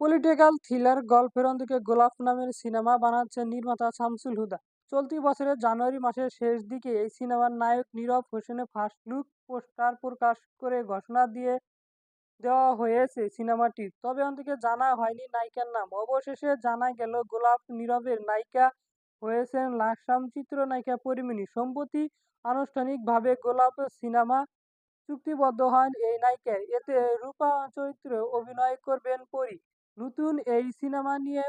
Political thriller গল্পের অন্তিকে গোলাপ নামের সিনেমা বানাচ্ছেন নির্মাতা শামসুল হুদা। চলতি বছরের জানুয়ারি মাসের শেষ দিকে এই সিনেমার নায়ক নীরব হোসেনের ফার্স্ট লুক পোস্টার প্রকাশ করে ঘোষণা দিয়ে দেওয়া হয়েছে সিনেমাটির তবে অন্তিকে জানা হয়নি নায়িকার নাম। অবশেষে জানা গেল, গোলাপ নীরবের নায়িকা হয়েছেন লাকসাম চিত্রনায়িকা পরিমণি। সম্প্রতি আনুষ্ঠানিকভাবে গোলাপ সিনেমা চুক্তিবদ্ধ হন এই নায়িকা এতে রূপা চরিত্রে অভিনয় করবেন পরি। নতুন এই সিনেমা নিয়ে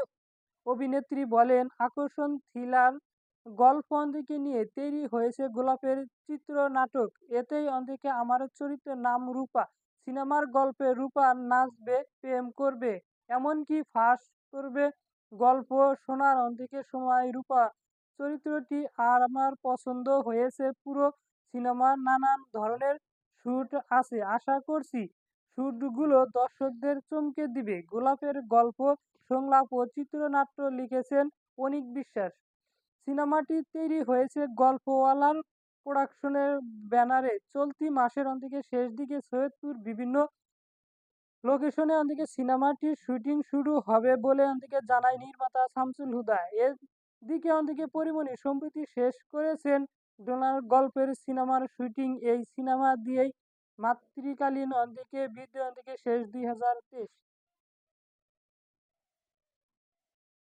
অভিনেত্রী বলেন, আকর্ষণ, থ্রিলার, গল্প অন্দিকে নিয়ে তৈরি হয়েছে গোলাপের চিত্রনাটক। এতেই অন্দিকে আমার চরিত্রের নাম রূপা, সিনেমার গল্পে রূপা নাচবে, প্রেম করবে, এমনকি ফাঁস করবে গল্প শোনার অন্দিকে সময় রূপা। চরিত্রটি আর আমার পছন্দ হয়েছে পুরো সিনেমার নানান ধরনের শ্যুট আছে, আশা করছি। শ্যুটগুলো দর্শকদের চমকে দিবে। গোলাপের গল্প, সংলাপ ও চিত্রনাট্য লিখেছেন অনিক বিশ্বাস। সিনেমাটি তৈরি হয়েছে গল্পওয়ালার প্রোডাকশনের ব্যানারে। চলতি মাসের অন্তিকে শেষ দিকে সৈয়দপুর বিভিন্ন লোকেশনে অন্তিকে সিনেমাটির শুটিং শুরু হবে বলে অন্তিকে জানায় নির্মাতা শামসুল হুদা। এর দিকে অন্তিকে পরিমণি সম্প্রতি শেষ করেছেন ডোনার গল্পের সিনেমার শুটিং। এই সিনেমা দিয়েই মাতৃকালীন অন্তিকে বৃদ্ধ অন্তিকে শেষ দুই হাজার তেইশ।